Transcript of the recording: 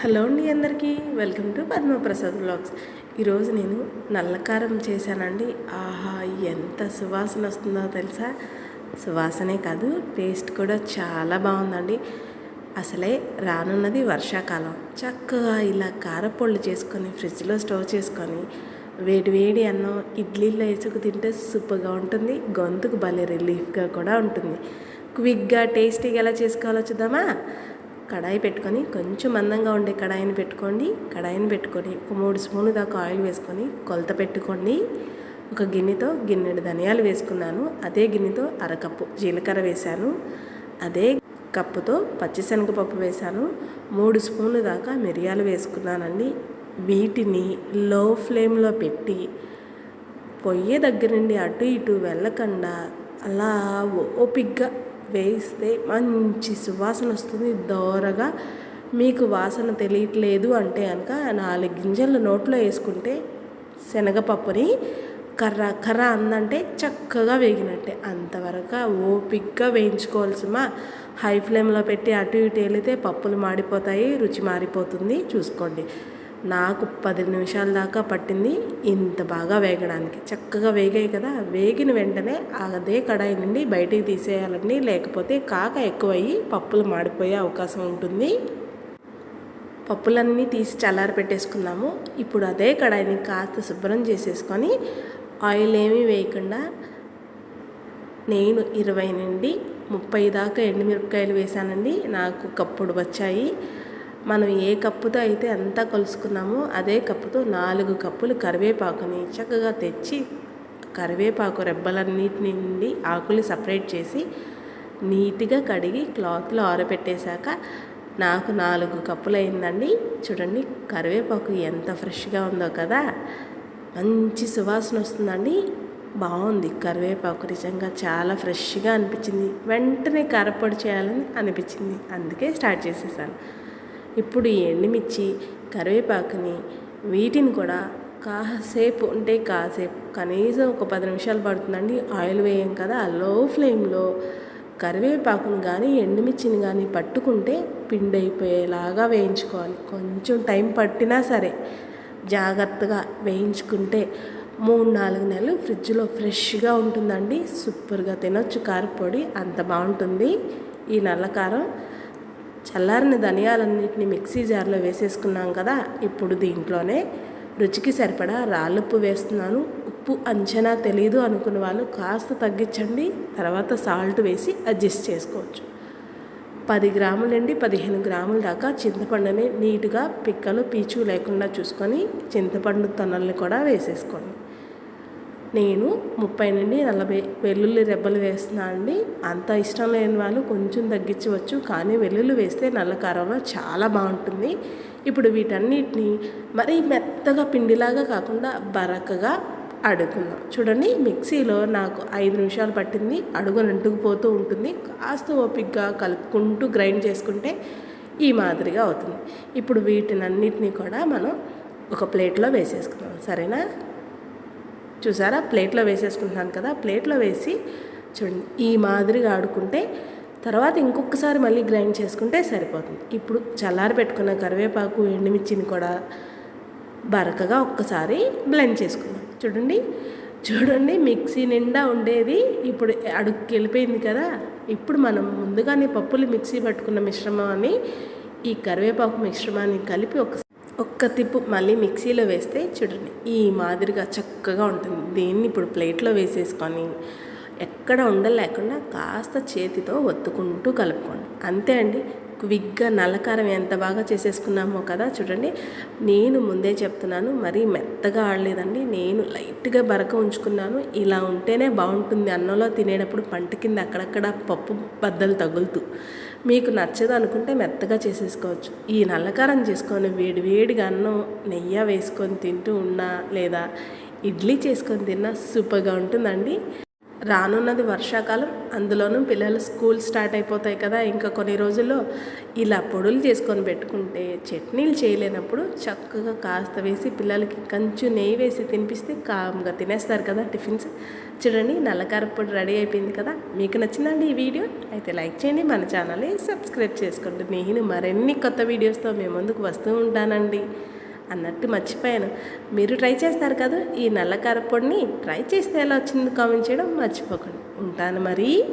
Hello అండి అందరికీ. Welcome to Padmaprasad blogs. ఈరోజు నేను నల్లకారం చేశానండి. ఆహా ఎంత సువాసన వస్తుందో తెలుసా? సువాసనే కాదు టేస్ట్ కూడా చాలా బాగుందండి. అసలే రానున్నది వర్షాకాలం. చక్కగా ఇలా కారపొళ్ళు చేసుకొని ఫ్రిడ్జ్లో స్టోర్ చేసుకొని వేడి వేడి అన్నం ఇడ్లీలో వేసుకు తింటే సూపర్గా ఉంటుంది. గొంతుకు భలే రిలీఫ్గా కూడా ఉంటుంది. క్విక్గా టేస్టీగా ఎలా చేసుకోవాలో చూద్దామా? కడాయి పెట్టుకొని కొంచెం మందంగా ఉండే కడాయిని పెట్టుకోండి. కడాయిని పెట్టుకొని ఒక మూడు స్పూన్లు దాకా ఆయిల్ వేసుకొని కొలత పెట్టుకోండి. ఒక గిన్నెతో గిన్నెడు ధనియాలు వేసుకున్నాను. అదే గిన్నెతో అరకప్పు జీలకర్ర వేశాను. అదే కప్పుతో పచ్చిశనగపప్పు వేశాను. మూడు స్పూన్లు దాకా మిరియాలు వేసుకున్నానండి. వీటిని లో ఫ్లేమ్లో పెట్టి పొయ్యి దగ్గర నుండి అటు ఇటు వెళ్ళకుండా అలా ఓపిగ్గా వేస్తే మంచి సువాసన వస్తుంది దోరగా మీకు వాసన తెలియట్లేదు అంటే కనుక నాలుగు గింజలు నోట్లో వేసుకుంటే శనగపప్పుని కర్ర కర్ర అందంటే చక్కగా వేగినట్టే. అంతవరకు ఓపిక్గా వేయించుకోవాల్సిమా హై ఫ్లేమ్లో పెట్టి అటు ఇటు వెళితే పప్పులు మాడిపోతాయి రుచి మారిపోతుంది. చూసుకోండి. నాకు పది నిమిషాల దాకా పట్టింది. ఇంత బాగా వేగడానికి. చక్కగా వేగాయి కదా. వేగిన వెంటనే అదే కడాయి నుండి బయటికి తీసేయాలండి. లేకపోతే కాక ఎక్కువయ్యి పప్పులు మాడిపోయే అవకాశం ఉంటుంది. పప్పులన్నీ తీసి చల్లారి పెట్టేసుకున్నాము ఇప్పుడు అదే కడాయిని కాస్త శుభ్రం చేసేసుకొని ఆయిల్ ఏమీ వేయకుండా నేను ఇరవై నుండి ముప్పై దాకా ఎండుమిరపకాయలు వేసానండి నాకు కప్పుడు వచ్చాయి. మనం ఏ కప్పుతో అయితే అంతా కలుసుకున్నామో అదే కప్పుతో నాలుగు కప్పులు కరివేపాకుని చక్కగా తెచ్చి కరివేపాకు రెబ్బలన్నిటి నుండి ఆకులు సపరేట్ చేసి నీట్గా కడిగి క్లాత్లో ఆరబెట్టేశాక నాకు నాలుగు కప్పులు అయిందండి చూడండి కరివేపాకు ఎంత ఫ్రెష్గా ఉందో కదా. మంచి సువాసన వస్తుందండి. బాగుంది కరివేపాకు నిజంగా చాలా ఫ్రెష్గా అనిపించింది. వెంటనే కారపొడి చేయాలని అనిపించింది. అందుకే స్టార్ట్ చేసేసాను. ఇప్పుడు ఈ ఎండుమిర్చి కరివేపాకుని వీటిని కూడా కాసేపు ఉంటే కాసేపు కనీసం ఒక పది నిమిషాలు పడుతుందండి. ఆయిల్ వేయం కదా లో ఫ్లేమ్లో కరివేపాకును కానీ ఎండుమిర్చిని కానీ పట్టుకుంటే పిండి అయిపోయేలాగా వేయించుకోవాలి. కొంచెం టైం పట్టినా సరే జాగ్రత్తగా వేయించుకుంటే మూడు నాలుగు నెలలు ఫ్రిడ్జ్లో ఫ్రెష్గా ఉంటుందండి. సూపర్గా తినొచ్చు కారపొడి అంత బాగుంటుంది. ఈ నల్లకారం చల్లారిన ధనియాలన్నింటినీ మిక్సీ జార్లో వేసేసుకున్నాం కదా ఇప్పుడు దీంట్లోనే రుచికి సరిపడా రాళ్ళుప్పు వేస్తున్నాను. ఉప్పు అంచనా తెలీదు అనుకున్న వాళ్ళు కాస్త తగ్గించండి తర్వాత సాల్ట్ వేసి అడ్జస్ట్ చేసుకోవచ్చు. పది గ్రాముల నుండి పదిహేను గ్రాముల దాకా చింతపండుని నీట్గా పిక్కలు పీచు లేకుండా చూసుకొని చింతపండు తొనల్ని కూడా వేసేసుకోండి. నేను ముప్పై నుండి నలభై వెల్లుల్లి రెబ్బలు వేస్తున్నా అండి. అంత ఇష్టం లేని వాళ్ళు కొంచెం తగ్గించవచ్చు కానీ వెల్లుల్లి వేస్తే నల్ల కారంలో చాలా బాగుంటుంది. ఇప్పుడు వీటన్నిటిని మరీ మెత్తగా పిండిలాగా కాకుండా బరకగా అడుగుకుందాం చూడండి మిక్సీలో నాకు ఐదు నిమిషాలు పట్టింది. అడుగునంటుకుపోతూ ఉంటుంది. కాస్త ఓపిక్గా కలుపుకుంటూ గ్రైండ్ చేసుకుంటే ఈ మాదిరిగా అవుతుంది. ఇప్పుడు వీటినన్నిటినీ కూడా మనం ఒక ప్లేట్లో వేసేసుకుందాం. సరేనా? చూసారా? ప్లేట్లో వేసేసుకుంటున్నాను కదా ప్లేట్లో వేసి చూడండి ఈ మాదిరిగా ఆడుకుంటే తర్వాత ఇంకొకసారి మళ్ళీ గ్రైండ్ చేసుకుంటే సరిపోతుంది. ఇప్పుడు చల్లారి పెట్టుకున్న కరివేపాకు ఎండుమిర్చిని కూడా బరకగా ఒక్కసారి బ్లెండ్ చేసుకుందాం. చూడండి చూడండి మిక్సీ నిండా ఉండేది. ఇప్పుడు అడుగుకి వెళ్ళిపోయింది కదా ఇప్పుడు మనం ముందుగానే పప్పులు మిక్సీ పట్టుకున్న మిశ్రమాన్ని ఈ కరివేపాకు మిశ్రమాన్ని కలిపి ఒకసారి ఒక్క తిప్పు మళ్ళీ మిక్సీలో వేస్తే చూడండి ఈ మాదిరిగా చక్కగా ఉంటుంది. దీన్ని ఇప్పుడు ప్లేట్లో వేసేసుకొని ఎక్కడ ఉండలేకుండా కాస్త చేతితో ఒత్తుకుంటూ కలుపుకోండి. అంతే అండి క్విక్గా నల్లకారం ఎంత బాగా చేసేసుకున్నామో కదా చూడండి. నేను ముందే చెప్తున్నాను మరీ మెత్తగా ఆడలేదండి. నేను లైట్గా బరక ఉంచుకున్నాను. ఇలా ఉంటేనే బాగుంటుంది. అన్నంలో తినేటప్పుడు పంట కింద అక్కడక్కడ పప్పు బద్దలు తగులుతూ. మీకు నచ్చదు అనుకుంటే మెత్తగా చేసేసుకోవచ్చు. ఈ నల్లకారం చేసుకొని వేడి వేడిగా అన్నం నెయ్యి వేసుకొని తింటూ ఉన్నా లేదా ఇడ్లీ చేసుకొని తిన్నా సూపర్గా ఉంటుందండి. రానున్నది వర్షాకాలం అందులోనూ పిల్లలు స్కూల్ స్టార్ట్ అయిపోతాయి కదా. ఇంకా కొన్ని రోజుల్లో ఇలా పొడులు చేసుకొని పెట్టుకుంటే చట్నీలు చేయలేనప్పుడు చక్కగా కాస్త వేసి పిల్లలకి కంచు నెయ్యి వేసి తినిపిస్తే కామ్గా తినేస్తారు కదా టిఫిన్స్. చూడండి నల్లకారపొడి రెడీ అయిపోయింది కదా. మీకు నచ్చిందండి ఈ వీడియో? అయితే లైక్ చేయండి మన ఛానల్ని సబ్స్క్రైబ్ చేసుకోండి. నేను మరిన్ని కొత్త వీడియోస్తో మేము ముందుకు వస్తూ ఉంటానండి. అన్నట్టు మర్చిపోయాను. మీరు ట్రై చేస్తారు కదా ఈ నల్ల కారపొడిని ట్రై చేస్తే ఎలా వచ్చింది కామెంట్ చేయడం మర్చిపోకండి. ఉంటాను మరి.